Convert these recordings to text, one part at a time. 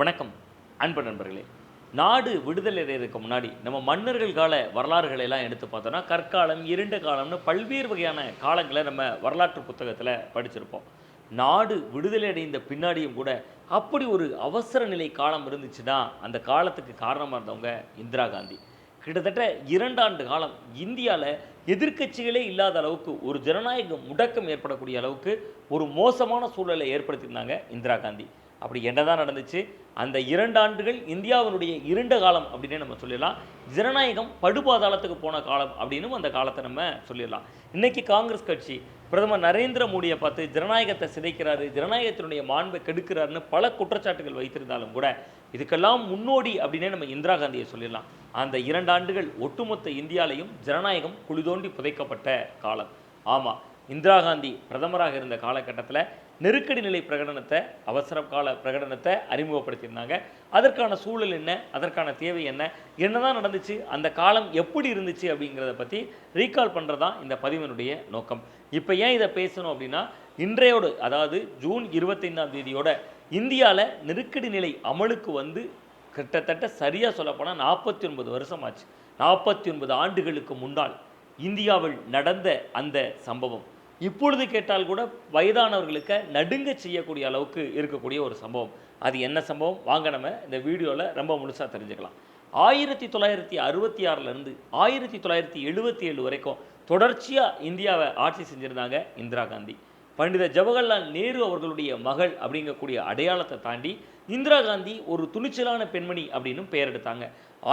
வணக்கம் அன்பு நண்பர்களே. நாடு விடுதலை அடைகிறதுக்கு முன்னாடி நம்ம மன்னர்கள் கால வரலாறுகளை எல்லாம் எடுத்து பார்த்தோம்னா கற்காலம் இருண்ட காலம்னு பல்வேறு வகையான காலங்களை நம்ம வரலாற்று புத்தகத்தில் படிச்சிருப்போம். நாடு விடுதலை அடைந்த பின்னாடியும் கூட அப்படி ஒரு அவசர நிலை காலம் இருந்துச்சுன்னா அந்த காலத்துக்கு காரணமாக இருந்தவங்க இந்திரா காந்தி. கிட்டத்தட்ட இரண்டாண்டு காலம் இந்தியாவில் எதிர்க்கட்சிகளே இல்லாத அளவுக்கு ஒரு ஜனநாயக முடக்கம் ஏற்படக்கூடிய அளவுக்கு ஒரு மோசமான சூழலை ஏற்படுத்தியிருந்தாங்க இந்திரா காந்தி. அப்படி என்னதான் நடந்துச்சு? அந்த இரண்டு ஆண்டுகள் இந்தியாவினுடைய இருண்ட காலம் அப்படின்னு நம்ம சொல்லிடலாம். ஜனநாயகம் படுபாதாளத்துக்கு போன காலம் அப்படின்னும் அந்த காலத்தை நம்ம சொல்லிடலாம். இன்றைக்கி காங்கிரஸ் கட்சி பிரதமர் நரேந்திர மோடியை பார்த்து ஜனநாயகத்தை சிதைக்கிறாரு ஜனநாயகத்தினுடைய மாண்பை கெடுக்கிறாருன்னு பல குற்றச்சாட்டுகள் வைத்திருந்தாலும் கூட இதுக்கெல்லாம் முன்னோடி அப்படின்னே நம்ம இந்திரா காந்தியை சொல்லிடலாம். அந்த இரண்டு ஆண்டுகள் ஒட்டுமொத்த இந்தியாலையும் ஜனநாயகம் குளிதோண்டி புதைக்கப்பட்ட காலம். ஆமாம் இந்திரா காந்தி பிரதமராக இருந்த காலகட்டத்தில் நெருக்கடி நிலை பிரகடனத்தை அவசர கால பிரகடனத்தை அறிமுகப்படுத்தியிருந்தாங்க. அதற்கான சூழல் என்ன? அதற்கான தேவை என்ன? என்னதான் நடந்துச்சு? அந்த காலம் எப்படி இருந்துச்சு அப்படிங்கிறத பற்றி ரீகால் பண்ணுறது தான் இந்த பதிவினுடைய நோக்கம். இப்போ ஏன் இதை பேசணும் அப்படின்னா இன்றையோடு அதாவது ஜூன் இருபத்தைந்தாம் தேதியோட இந்தியாவில் நெருக்கடி நிலை அமலுக்கு வந்து கிட்டத்தட்ட சரியாக சொல்லப்போனால் நாற்பத்தி ஒன்பது வருஷம் ஆச்சு நாற்பத்தி ஒன்பது ஆண்டுகளுக்கு முன்னால் இந்தியாவில் நடந்த அந்த சம்பவம். இப்பொழுது கேட்டால் கூட வயதானவர்களுக்கு நடுங்க செய்யக்கூடிய அளவுக்கு இருக்கக்கூடிய ஒரு சம்பவம். அது என்ன சம்பவம்? வாங்க நம்ம இந்த வீடியோவில் ரொம்ப முழுசாக தெரிஞ்சுக்கலாம். ஆயிரத்தி தொள்ளாயிரத்தி அறுபத்தி ஆறிலிருந்து ஆயிரத்தி தொள்ளாயிரத்தி எழுபத்தி ஏழு வரைக்கும் தொடர்ச்சியாக இந்தியாவை ஆட்சி செஞ்சுருந்தாங்க இந்திரா காந்தி. பண்டித ஜவஹர்லால் நேரு அவர்களுடைய மகள் அப்படிங்கக்கூடிய அடையாளத்தை தாண்டி இந்திரா காந்தி ஒரு துணிச்சலான பெண்மணி அப்படின்னு பெயர் எடுத்தாங்க.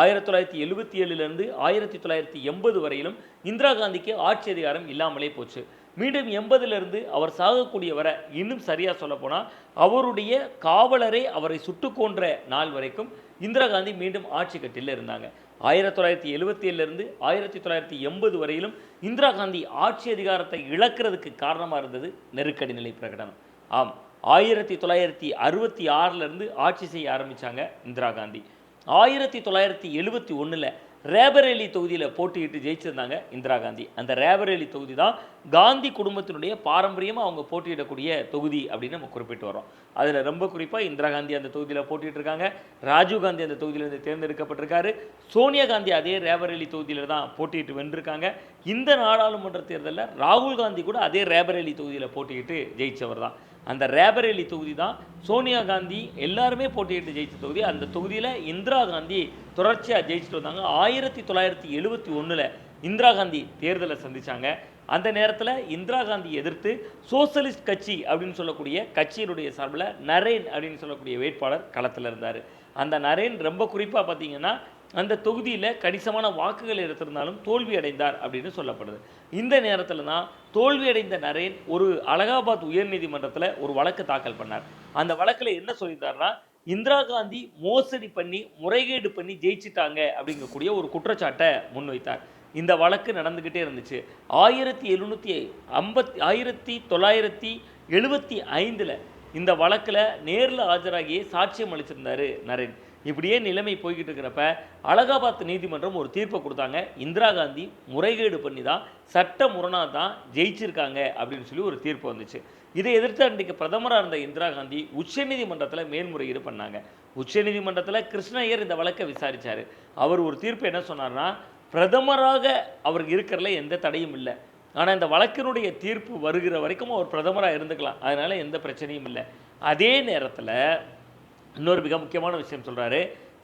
ஆயிரத்தி தொள்ளாயிரத்தி எழுபத்தி ஏழுலேருந்து ஆயிரத்தி தொள்ளாயிரத்தி எண்பது வரையிலும் இந்திரா காந்திக்கு ஆட்சி அதிகாரம் இல்லாமலே போச்சு. மீண்டும் எண்பதுலேருந்து அவர் சாகக்கூடிய வரை இன்னும் சரியாக சொல்லப்போனால் அவருடைய காவலரை அவரை சுட்டு கொன்ற நாள் வரைக்கும் இந்திரா காந்தி மீண்டும் ஆட்சி கட்டில் இருந்தாங்க. ஆயிரத்தி தொள்ளாயிரத்தி எழுபத்தி ஏழுலேருந்து ஆயிரத்தி தொள்ளாயிரத்தி எண்பது வரையிலும் இந்திரா காந்தி ஆட்சி அதிகாரத்தை இழக்கிறதுக்கு காரணமாக இருந்தது நெருக்கடி நிலை பிரகடனம். ஆம் ஆயிரத்தி தொள்ளாயிரத்தி அறுபத்தி ஆறிலிருந்து ஆட்சி செய்ய ஆரம்பித்தாங்க இந்திரா காந்தி. ஆயிரத்தி தொள்ளாயிரத்தி எழுபத்தி ஒன்றில் ரேபரேலி தொகுதியில் போட்டியிட்டு ஜெயிச்சிருந்தாங்க இந்திரா காந்தி. அந்த ரேபரேலி தொகுதி தான் காந்தி குடும்பத்தினுடைய பாரம்பரியமாக அவங்க போட்டியிடக்கூடிய தொகுதி அப்படின்னு நம்ம குறிப்பிட்டு வரோம் அதில் ரொம்ப குறிப்பாக இந்திரா காந்தி அந்த தொகுதியில் போட்டிட்டு இருக்காங்க. ராஜீவ் காந்தி அந்த தொகுதியிலிருந்து தேர்ந்தெடுக்கப்பட்டிருக்காரு. சோனியா காந்தி அதே ரேபரேலி தொகுதியில் தான் போட்டியிட்டு வென்றிருக்காங்க. இந்த நாடாளுமன்ற தேர்தலில் ராகுல் காந்தி கூட அதே ரேபரேலி தொகுதியில் போட்டியிட்டு ஜெயிச்சவர் தான். அந்த ரேபரேலி தொகுதி தான் சோனியா காந்தி எல்லாருமே போட்டியிட்டு ஜெயிச்ச தொகுதி. அந்த தொகுதியில் இந்திரா காந்தி தொடர்ச்சியாக ஜெயிச்சுட்டு வந்தாங்க. ஆயிரத்தி தொள்ளாயிரத்தி எழுபத்தி ஒன்றில் இந்திரா காந்தி தேர்தலை சந்தித்தாங்க அந்த நேரத்தில் இந்திரா காந்தி எதிர்த்து சோசலிஸ்ட் கட்சி அப்படின்னு சொல்லக்கூடிய கட்சியினுடைய சார்பில் நரேன் அப்படின்னு சொல்லக்கூடிய வேட்பாளர் களத்தில் இருந்தார். அந்த நரேன் ரொம்ப குறிப்பாக பார்த்தீங்கன்னா அந்த தொகுதியில் கணிசமான வாக்குகள் எடுத்திருந்தாலும் தோல்வி அடைந்தார் அப்படின்னு சொல்லப்படுது. இந்த நேரத்தில் தான் தோல்வி அடைந்த நரேன் ஒரு அலகாபாத் உயர்நீதிமன்றத்தில் ஒரு வழக்கு தாக்கல் பண்ணார். அந்த வழக்கில் என்ன சொல்லியிருந்தார்னா இந்திரா காந்தி மோசடி பண்ணி முறைகேடு பண்ணி ஜெயிச்சிட்டாங்க அப்படிங்கக்கூடிய ஒரு குற்றச்சாட்டை முன்வைத்தார். இந்த வழக்கு நடந்துக்கிட்டே இருந்துச்சு. ஆயிரத்தி எழுநூற்றி ஐம்பத்தி ஆயிரத்தி தொள்ளாயிரத்தி எழுபத்தி ஐந்தில் இந்த வழக்கில் நேரில் ஆஜராகியே சாட்சியம் அளிச்சிருந்தாரு நரேன். இப்படியே நிலைமை போய்கிட்டு இருக்கிறப்ப அலகாபாத் நீதிமன்றம் ஒரு தீர்ப்பை கொடுத்தாங்க. இந்திரா காந்தி முறைகேடு பண்ணி தான் சட்ட முரணாக தான் ஜெயிச்சிருக்காங்க அப்படின்னு சொல்லி ஒரு தீர்ப்பு வந்துச்சு. இதை எதிர்த்து அன்றைக்கு பிரதமராக இருந்த இந்திரா காந்தி உச்சநீதிமன்றத்தில் மேல்முறையீடு பண்ணாங்க. உச்சநீதிமன்றத்தில் கிருஷ்ணய்யர் இந்த வழக்கை விசாரிச்சார். அவர் ஒரு தீர்ப்பு என்ன சொன்னார்னா பிரதமராக அவர் இருக்கிறதுல எந்த தடையும் இல்லை. ஆனால் இந்த வழக்கினுடைய தீர்ப்பு வருகிற வரைக்கும் அவர் பிரதமராக இருந்துக்கலாம். அதனால் எந்த பிரச்சனையும் இல்லை. அதே நேரத்தில் இன்னொரு மிக முக்கியமான விஷயம் சொல்கிறாரு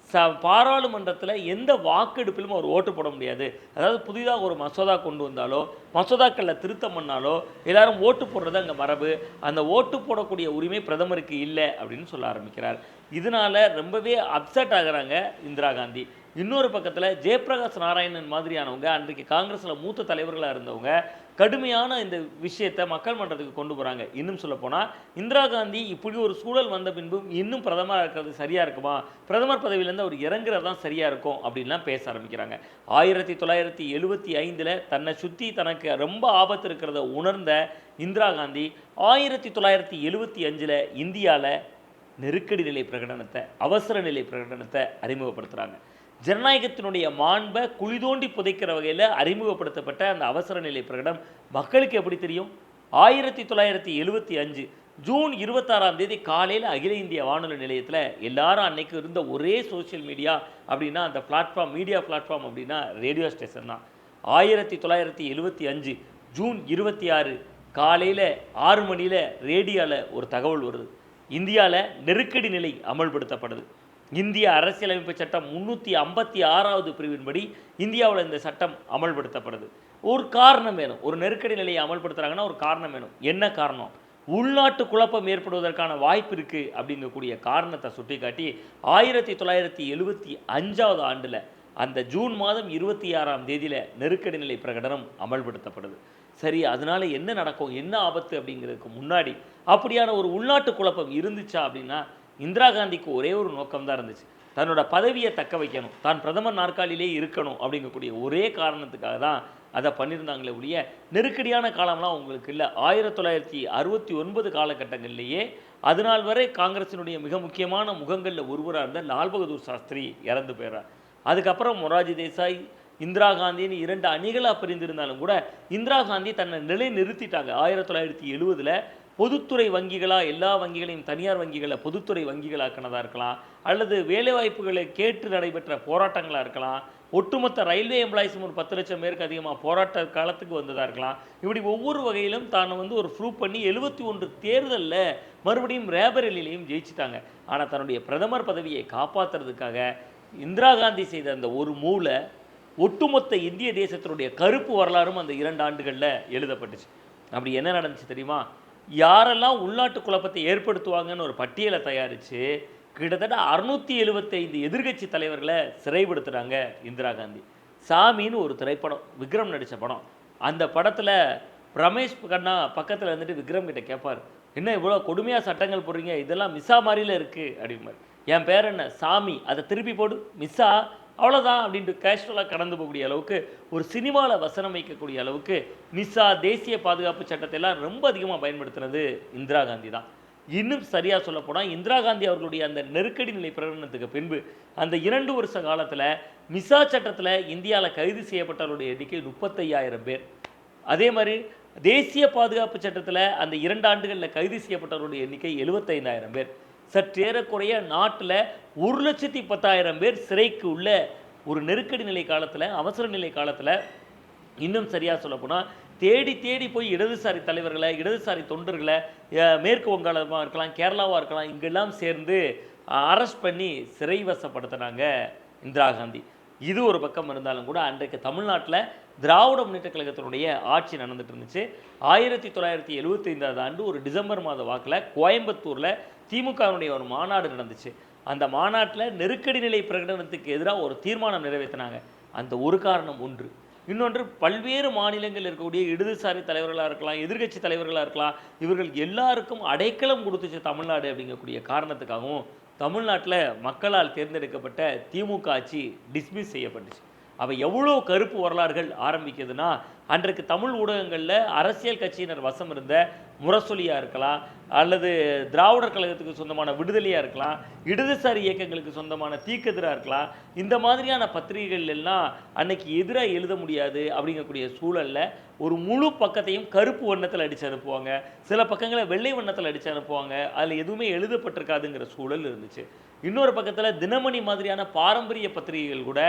ச பாராளுமன்றத்தில் எந்த வாக்கெடுப்பிலும் அவர் ஓட்டு போட முடியாது. அதாவது புதிதாக ஒரு மசோதா கொண்டு வந்தாலோ மசோதாக்களில் திருத்தம் பண்ணாலோ எல்லாரும் ஓட்டு போடுறது அங்கே மரபு. அந்த ஓட்டு போடக்கூடிய உரிமை பிரதமருக்கு இல்லை அப்படின்னு சொல்ல ஆரம்பிக்கிறார். இதனால ரொம்பவே அப்செட் ஆகுறாங்க இந்திரா காந்தி. இன்னொரு பக்கத்தில் ஜெயபிரகாஷ் நாராயணன் மாதிரியானவங்க அன்றைக்கு காங்கிரஸில் மூத்த தலைவர்களாக இருந்தவங்க கடுமையான இந்த விஷயத்தை மக்கள் மன்றத்துக்கு கொண்டு போகிறாங்க இன்னும் சொல்லப்போனால் இந்திரா காந்தி இப்படி ஒரு சூழல் வந்த பின்பும் இன்னும் பிரதமராக இருக்கிறது சரியாக இருக்குமா? பிரதமர் பதவியிலேருந்து அவர் இறங்குறது தான் சரியாக இருக்கும் அப்படின்லாம் பேச ஆரம்பிக்கிறாங்க. ஆயிரத்தி தொள்ளாயிரத்தி எழுபத்தி ஐந்தில் தன்னை சுற்றி தனக்கு ரொம்ப ஆபத்து இருக்கிறத உணர்ந்த இந்திரா காந்தி ஆயிரத்தி தொள்ளாயிரத்தி எழுபத்தி அஞ்சில் இந்தியாவில் நெருக்கடி நிலை பிரகடனத்தை அவசர நிலை பிரகடனத்தை அறிமுகப்படுத்துகிறாங்க ஜனநாயகத்தினுடைய மாண்பை குழி தோண்டி புதைக்கிற வகையில் அறிமுகப்படுத்தப்பட்ட அந்த அவசர நிலை பிரகடனம் மக்களுக்கு எப்படி தெரியும்? ஆயிரத்தி தொள்ளாயிரத்தி எழுபத்தி அஞ்சு ஜூன் இருபத்தாறாம் தேதி காலையில் அகில இந்திய வானொலி நிலையத்தில் எல்லாரும் அன்னைக்கு இருந்த ஒரே சோஷியல் மீடியா அப்படின்னா அந்த பிளாட்ஃபார்ம் மீடியா பிளாட்ஃபார்ம் அப்படின்னா ரேடியோ ஸ்டேஷன் தான். ஆயிரத்தி தொள்ளாயிரத்தி எழுபத்தி அஞ்சு ஜூன் இருபத்தி ஆறு காலையில் ஆறு மணியில் ரேடியோவில் ஒரு தகவல் வருது. இந்தியாவில் நெருக்கடி நிலை அமல்படுத்தப்படுது. இந்திய அரசியலமைப்பு சட்டம் முன்னூற்றி ஐம்பத்தி ஆறாவது பிரிவின்படி இந்தியாவில் இந்த சட்டம் அமல்படுத்தப்படுது. ஒரு காரணம் வேணும். ஒரு நெருக்கடி நிலையை அமல்படுத்துகிறாங்கன்னா ஒரு காரணம் வேணும். என்ன காரணம்? உள்நாட்டு குழப்பம் ஏற்படுவதற்கான வாய்ப்பு இருக்குது அப்படிங்கக்கூடிய காரணத்தை சுட்டிக்காட்டி ஆயிரத்தி தொள்ளாயிரத்தி எழுபத்தி அஞ்சாவது ஆண்டில் அந்த ஜூன் மாதம் இருபத்தி ஆறாம் தேதியில் நெருக்கடி நிலை பிரகடனம் அமல்படுத்தப்படுது. சரி அதனால என்ன நடக்கும்? என்ன ஆபத்து அப்படிங்கிறதுக்கு முன்னாடி அப்படியான ஒரு உள்நாட்டு குழப்பம் இருந்துச்சா அப்படின்னா இந்திரா காந்திக்கு ஒரே ஒரு நோக்கம் தான் இருந்துச்சு. தன்னோட பதவியை தக்க வைக்கணும். தான் பிரதமர் நாற்காலியிலே இருக்கணும் அப்படிங்கக்கூடிய ஒரே காரணத்துக்காக தான் அதை பண்ணியிருந்தாங்களே ஒழிய நெருக்கடியான காலம்லாம் உங்களுக்கு இல்லை. ஆயிரத்தி தொள்ளாயிரத்தி அறுபத்தி ஒன்பது காலகட்டங்கள்லேயே அதனால் வரை காங்கிரசினுடைய மிக முக்கியமான முகங்களில் ஒருவராக இருந்த லால் பகதூர் சாஸ்திரி இறந்து போயிடுறார். அதுக்கப்புறம் மொராஜி தேசாய் இந்திரா காந்தின்னு இரண்டு அணிகளாக பிரிந்திருந்தாலும் கூட இந்திரா காந்தி தன்னை நிலை நிறுத்திட்டாங்க ஆயிரத்தி தொள்ளாயிரத்தி எழுபதில் பொதுத்துறை வங்கிகளாக எல்லா வங்கிகளையும் தனியார் வங்கிகளை பொதுத்துறை வங்கிகளாக்கினதாக இருக்கலாம் அல்லது வேலைவாய்ப்புகளை கேட்டு நடைபெற்ற போராட்டங்களாக இருக்கலாம் ஒட்டுமொத்த ரயில்வே எம்ப்ளாயிஸும் ஒரு பத்து லட்சம் பேருக்கு அதிகமாக போராட்ட காலத்துக்கு வந்ததாக இருக்கலாம். இப்படி ஒவ்வொரு வகையிலும் தான் வந்து ஒரு ப்ரூவ் பண்ணி எழுபத்தி ஒன்று தேர்தலில் மறுபடியும் ரேபரலிலையும் ஜெயிச்சிட்டாங்க. ஆனால் தன்னுடைய பிரதமர் பதவியை காப்பாற்றுறதுக்காக இந்திரா காந்தி செய்த அந்த ஒரு மூளை ஒட்டுமொத்த இந்திய தேசத்தினுடைய கருப்பு வரலாறும் அந்த இரண்டு ஆண்டுகளில் எழுதப்பட்டுச்சு. அப்படி என்ன நடந்துச்சு தெரியுமா? யாரெல்லாம் உள்நாட்டு குழப்பத்தை ஏற்படுத்துவாங்கன்னு ஒரு பட்டியலை தயாரித்து கிட்டத்தட்ட அறுநூற்றி எழுபத்தைந்து எதிர்க்கட்சி தலைவர்களை சிறைப்படுத்துகிறாங்க இந்திரா காந்தி. சாமின்னு ஒரு திரைப்படம் விக்ரம் நடித்த படம். அந்த படத்தில் ரமேஷ் கண்ணா பக்கத்தில் இருந்துட்டு விக்ரம் கிட்ட கேட்பார் என்ன இவ்வளோ கொடுமையாக சட்டங்கள் போடுறீங்க? இதெல்லாம் மிஸ்ஸா மாதிரியில் இருக்குது அப்படிம்பார். என் பேர் என்ன? சாமி. அதை திருப்பி போடு. மிஸ்ஸா அவ்வளோதான் அப்படின்ட்டு கேஷுவலாக கடந்து போகக்கூடிய அளவுக்கு ஒரு சினிமாவில் வசனம் வைக்கக்கூடிய அளவுக்கு மிஸ்ஸா தேசிய பாதுகாப்பு சட்டத்தை எல்லாம் ரொம்ப அதிகமாக பயன்படுத்தினது இந்திரா காந்தி தான். இன்னும் சரியாக சொல்லப்போனால் இந்திரா காந்தி அவர்களுடைய அந்த நெருக்கடி நிலை பிரகடனத்துக்கு பின்பு அந்த இரண்டு வருஷ காலத்தில் மிசா சட்டத்தில் இந்தியாவில் கைது செய்யப்பட்டவருடைய எண்ணிக்கை முப்பத்தையாயிரம் பேர். அதே மாதிரி தேசிய பாதுகாப்பு சட்டத்தில் அந்த இரண்டு ஆண்டுகளில் கைது செய்யப்பட்டவருடைய எண்ணிக்கை எழுபத்தைந்தாயிரம் பேர். சற்றேறக்குறைய நாட்டில் ஒரு லட்சத்தி பத்தாயிரம் பேர் சிறைக்கு உள்ள ஒரு நெருக்கடி நிலை காலத்தில் அவசர நிலை காலத்தில் இன்னும் சரியாக சொல்லப்போனால் தேடி தேடி போய் இடதுசாரி தலைவர்களை இடதுசாரி தொண்டர்களை மேற்கு வங்காளமாக இருக்கலாம் கேரளாவாக இருக்கலாம் இங்கெல்லாம் சேர்ந்து அரெஸ்ட் பண்ணி சிறைவசப்படுத்தினாங்க இந்திரா காந்தி. இது ஒரு பக்கம் இருந்தாலும் கூட அன்றைக்கு தமிழ்நாட்டில் திராவிட முன்னேற்ற கழகத்தினுடைய ஆட்சி நடந்துட்டு இருந்துச்சு. ஆயிரத்தி தொள்ளாயிரத்தி எழுபத்தைந்தாவது ஆண்டு ஒரு டிசம்பர் மாத வாக்கில் கோயம்புத்தூரில் திமுகவினுடைய ஒரு மாநாடு நடந்துச்சு. அந்த மாநாட்டில் நெருக்கடி நிலை பிரகடனத்துக்கு எதிராக ஒரு தீர்மானம் நிறைவேற்றினாங்க. அந்த ஒரு காரணம் ஒன்று. இன்னொன்று பல்வேறு மாநிலங்களில் இருக்கக்கூடிய இடதுசாரி தலைவர்களாக இருக்கலாம் எதிர்க்கட்சி தலைவர்களாக இருக்கலாம் இவர்கள் எல்லாருக்கும் அடைக்கலம் கொடுத்துச்சு தமிழ்நாடு அப்படிங்கக்கூடிய காரணத்துக்காகவும் தமிழ்நாட்டில் மக்களால் தேர்ந்தெடுக்கப்பட்ட திமுக ஆட்சி டிஸ்மிஸ் செய்யப்பட்டுச்சு. அவள் எவ்வளோ கருப்பு வரலாறுகள் ஆரம்பிக்குதுன்னா அன்றைக்கு தமிழ் ஊடகங்களில் அரசியல் கட்சியினர் வசம் இருந்த முரசொலியாக இருக்கலாம் அல்லது திராவிடர் கழகத்துக்கு சொந்தமான விடுதலையாக இருக்கலாம் இடதுசாரி இயக்கங்களுக்கு சொந்தமான தீக்கதிராக இருக்கலாம் இந்த மாதிரியான பத்திரிகைகள் எல்லாம் அன்னைக்கு எதிராக எழுத முடியாது அப்படிங்கக்கூடிய சூழல்ல ஒரு முழு பக்கத்தையும் கருப்பு வண்ணத்தில் அடித்து அனுப்புவாங்க. சில பக்கங்களை வெள்ளை வண்ணத்தில் அடித்து அனுப்புவாங்க. அதில் எதுவுமே எழுதப்பட்டிருக்காதுங்கிற சூழல் இருந்துச்சு. இன்னொரு பக்கத்தில் தினமணி மாதிரியான பாரம்பரிய பத்திரிகைகள் கூட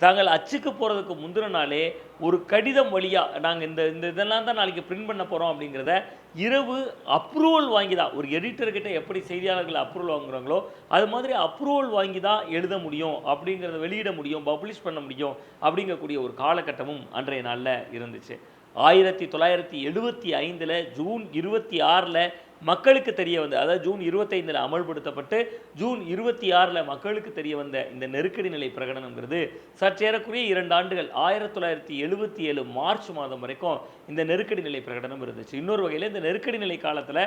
தாங்கள் அச்சுக்கு போகிறதுக்கு முந்தின நாளே ஒரு கடிதம் வழியாக நாங்கள் இந்த இந்த இதெல்லாம் தான் நாளைக்கு பிரிண்ட் பண்ண போகிறோம் அப்படிங்கிறத இரவு அப்ரூவல் வாங்கி தான் ஒரு எடிட்டர்கிட்ட எப்படி செய்தியாளர்கள் அப்ரூவல் வாங்குறாங்களோ அது மாதிரி அப்ரூவல் வாங்கி தான் எழுத முடியும் அப்படிங்கிறத வெளியிட முடியும் பப்ளிஷ் பண்ண முடியும் அப்படிங்கக்கூடிய ஒரு காலகட்டமும் அன்றைய நாளில் இருந்துச்சு. ஆயிரத்தி தொள்ளாயிரத்தி எழுபத்தி ஐந்தில் ஜூன் இருபத்தி ஆறில் மக்களுக்கு தெரிய வந்த அதாவது ஜூன் இருபத்தைந்தில் அமல்படுத்தப்பட்டு ஜூன் இருபத்தி ஆறில் மக்களுக்கு தெரிய வந்த இந்த நெருக்கடி நிலை பிரகடனங்கிறது சற்றேறக்குரிய இரண்டு ஆண்டுகள் ஆயிரத்தி தொள்ளாயிரத்தி எழுபத்தி ஏழு மார்ச் மாதம் வரைக்கும் இந்த நெருக்கடி நிலை பிரகடனம் இருந்துச்சு. இன்னொரு வகையில் இந்த நெருக்கடி நிலை காலத்தில்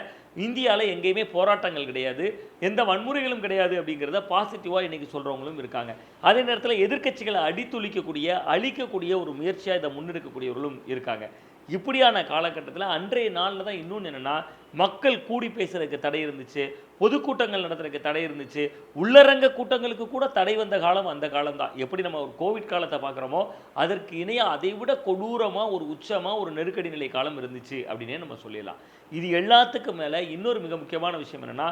இந்தியாவில் எங்கேயுமே போராட்டங்கள் கிடையாது எந்த வன்முறைகளும் கிடையாது அப்படிங்கிறத பாசிட்டிவாக இன்றைக்கி சொல்கிறவங்களும் இருக்காங்க. அதே நேரத்தில் எதிர்க்கட்சிகளை அடித்துளிக்கக்கூடிய அழிக்கக்கூடிய ஒரு முயற்சியாக இதை முன்னெடுக்கக்கூடியவர்களும் இருக்காங்க. இப்படியான காலகட்டத்தில் அன்றைய நாளில் தான் இன்னொன்று என்னென்னா மக்கள் கூடி பேசுறதுக்கு தடை இருந்துச்சு பொதுக்கூட்டங்கள் நடத்துறதுக்கு தடை இருந்துச்சு உள்ளரங்க கூட்டங்களுக்கு கூட தடை வந்த காலம் அந்த காலம்தான். எப்படி நம்ம ஒரு கோவிட் காலத்தை பார்க்குறோமோ அதற்கு இணையாக அதை விட கொடூரமாக ஒரு உச்சமாக ஒரு நெருக்கடி நிலை காலம் இருந்துச்சு அப்படின்னே நம்ம சொல்லிடலாம். இது எல்லாத்துக்கும் மேலே இன்னொரு மிக முக்கியமான விஷயம் என்னென்னா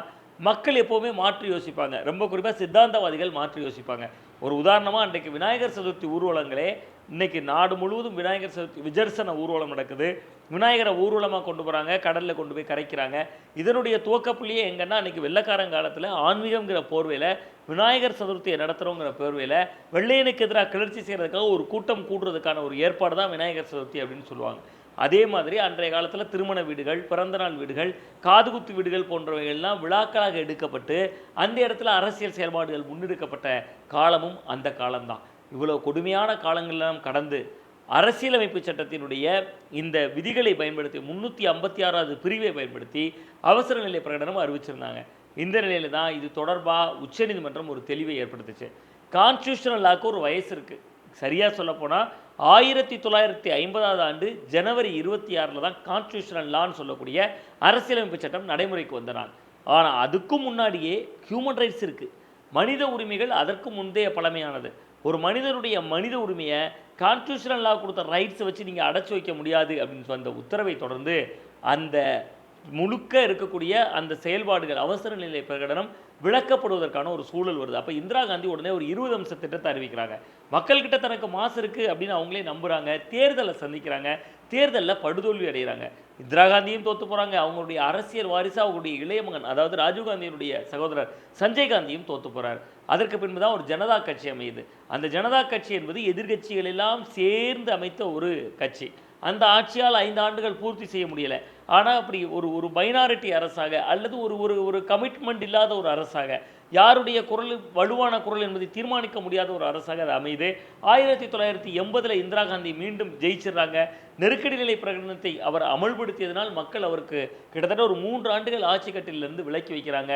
மக்கள் எப்போவுமே மாற்றி யோசிப்பாங்க. ரொம்ப குறிப்பாக சித்தாந்தவாதிகள் மாற்றி யோசிப்பாங்க. ஒரு உதாரணமாக அன்றைக்கு விநாயகர் சதுர்த்தி ஊர்வலங்களே இன்றைக்கி நாடு முழுவதும் விநாயகர் சதுர்த்தி விஜர்சன ஊர்வலம் நடக்குது. விநாயகரை ஊர்வலமாக கொண்டு போகிறாங்க கடலில் கொண்டு போய் கரைக்கிறாங்க. இதனுடைய துவக்கப்புள்ளியே எங்கன்னா அன்றைக்கி வெள்ளக்காரங்காலத்தில் ஆன்மீகங்கிற போர்வையில் விநாயகர் சதுர்த்தியை நடத்துகிறோங்கிற போர்வையில் வெள்ளையனுக்கு எதிராக கிளர்ச்சி செய்கிறதுக்காக ஒரு கூட்டம் கூடுறதுக்கான ஒரு ஏற்பாடு தான் விநாயகர் சதுர்த்தி அப்படின்னு சொல்லுவாங்க. அதே மாதிரி அன்றைய காலத்தில் திருமண வீடுகள் பிறந்தநாள் வீடுகள் காதுகுத்து வீடுகள் போன்றவைகள்லாம் விழாக்களாக எடுக்கப்பட்டு அந்த இடத்துல அரசியல் செயல்பாடுகள் முன்னெடுக்கப்பட்ட காலமும் அந்த காலம்தான். இவ்வளோ கொடுமையான காலங்களெல்லாம் கடந்து அரசியலமைப்பு சட்டத்தினுடைய இந்த விதிகளை பயன்படுத்தி முந்நூற்றி ஐம்பத்தி ஆறாவது பிரிவை பயன்படுத்தி அவசர நிலை பிரகடனம் அறிவிச்சிருந்தாங்க. இந்த நிலையில் தான் இது தொடர்பாக உச்சநீதிமன்றம் ஒரு தெளிவை ஏற்படுத்துச்சு. கான்ஸ்டியூஷனல் லாக்கு ஒரு வயசு இருக்குது சரியாக சொல்லப்போனால் ஆயிரத்தி தொள்ளாயிரத்தி ஐம்பதாவது ஆண்டு ஜனவரி இருபத்தி ஆறில் தான் கான்ஸ்டியூஷனல் லான்னு சொல்லக்கூடிய அரசியலமைப்பு சட்டம் நடைமுறைக்கு வந்த நாள். ஆனால் அதுக்கும் முன்னாடியே ஹியூமன் ரைட்ஸ் இருக்குது மனித உரிமைகள் அதற்கு முந்தைய பழமையானது. ஒரு மனிதனுடைய மனித உரிமையை கான்ஸ்டியூஷனல் லா கொடுத்த ரைட்ஸை வச்சு நீங்கள் அடைச்சி வைக்க முடியாது அப்படின்னு சொன்ன அந்த உத்தரவை தொடர்ந்து அந்த முழுக்க இருக்கக்கூடிய அந்த செயல்பாடுகள் அவசர நிலை பிரகடனம் விளக்கப்படுவதற்கான ஒரு சூழல் வருது. அப்போ இந்திரா காந்தி உடனே ஒரு இருபது அம்ச திட்டத்தை அறிவிக்கிறாங்க. மக்கள்கிட்ட தனக்கு மாசு இருக்குது அப்படின்னு அவங்களே நம்புகிறாங்க தேர்தலை சந்திக்கிறாங்க. தேர்தலில் படுதோல்வி அடைகிறாங்க இந்திரா காந்தியும் தோற்று போகிறாங்க அவங்களுடைய அரசியல் வாரிசு அவங்களுடைய இளைய மகன் அதாவது ராஜீவ்காந்தியினுடைய சகோதரர் சஞ்சய் காந்தியும் தோற்று போகிறார் அதற்கு பின்பு தான் ஒரு ஜனதா கட்சி அமையுது. அந்த ஜனதா கட்சி என்பது எதிர்கட்சிகள் எல்லாம் சேர்ந்து அமைத்த ஒரு கட்சி. அந்த ஆட்சியால் ஐந்து ஆண்டுகள் பூர்த்தி செய்ய முடியலை. ஆனால் அப்படி ஒரு ஒரு மைனாரிட்டி அரசாக அல்லது ஒரு ஒரு ஒரு கமிட்மெண்ட் இல்லாத ஒரு அரசாக யாருடைய குரல் வலுவான குரல் என்பதை தீர்மானிக்க முடியாத ஒரு அரசாக அது அமையுது. ஆயிரத்தி தொள்ளாயிரத்தி எண்பதில் இந்திரா காந்தி மீண்டும் ஜெயிச்சிடுறாங்க. நெருக்கடி நிலை பிரகடனத்தை அவர் அமல்படுத்தியதனால் மக்கள் அவருக்கு கிட்டத்தட்ட ஒரு மூன்று ஆண்டுகள் ஆட்சி கட்டிலிருந்து விலக்கி வைக்கிறாங்க.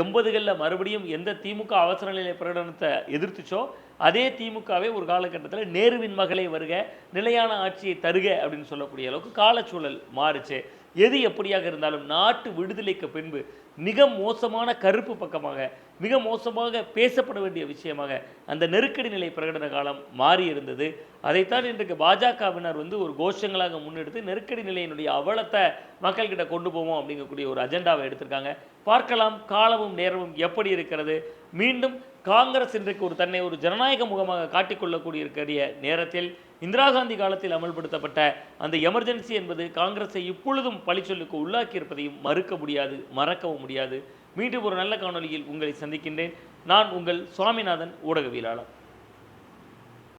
எண்பதுகளில் மறுபடியும் எந்த திமுக அவசர நிலை பிரகடனத்தை எதிர்த்துச்சோ அதே திமுகவே ஒரு காலகட்டத்தில் நேருவின் மகளை வருக நிலையான ஆட்சியை தருக அப்படின்னு சொல்லக்கூடிய அளவுக்கு காலச்சூழல் மாறுச்சு. எது எப்படியாக இருந்தாலும் நாட்டு விடுதலைக்கு பின்பு மிக மோசமான கருப்பு பக்கமாக மிக மோசமாக பேசப்பட வேண்டிய விஷயமாக அந்த நெருக்கடி நிலை பிரகடன காலம் மாறி இருந்தது அதைத்தான் இன்றைக்கு பாஜகவினர் வந்து ஒரு கோஷங்களாக முன்னெடுத்து நெருக்கடி நிலையினுடைய அவலத்தை மக்கள்கிட்ட கொண்டு போவோம் அப்படிங்கக்கூடிய ஒரு அஜெண்டாவை எடுத்திருக்காங்க. பார்க்கலாம் காலமும் நேரமும் எப்படி இருக்கிறது. மீண்டும் காங்கிரஸ் இன்றைக்கு ஒரு தன்னை ஒரு ஜனநாயக முகமாக காட்டிக்கொள்ளக்கூடிய இருக்கிற நேரத்தில் இந்திரா காந்தி காலத்தில் அமல்படுத்தப்பட்ட அந்த எமர்ஜென்சி என்பது காங்கிரஸை இப்பொழுதும் பழிச்சொல்லுக்கு உள்ளாக்கி இருப்பதையும் மறுக்க முடியாது மறக்கவும் முடியாது. மீண்டும் ஒரு நல்ல காணொளியில் உங்களை சந்திக்கின்றேன். நான் உங்கள் சுவாமிநாதன் ஊடகவியலாளர்.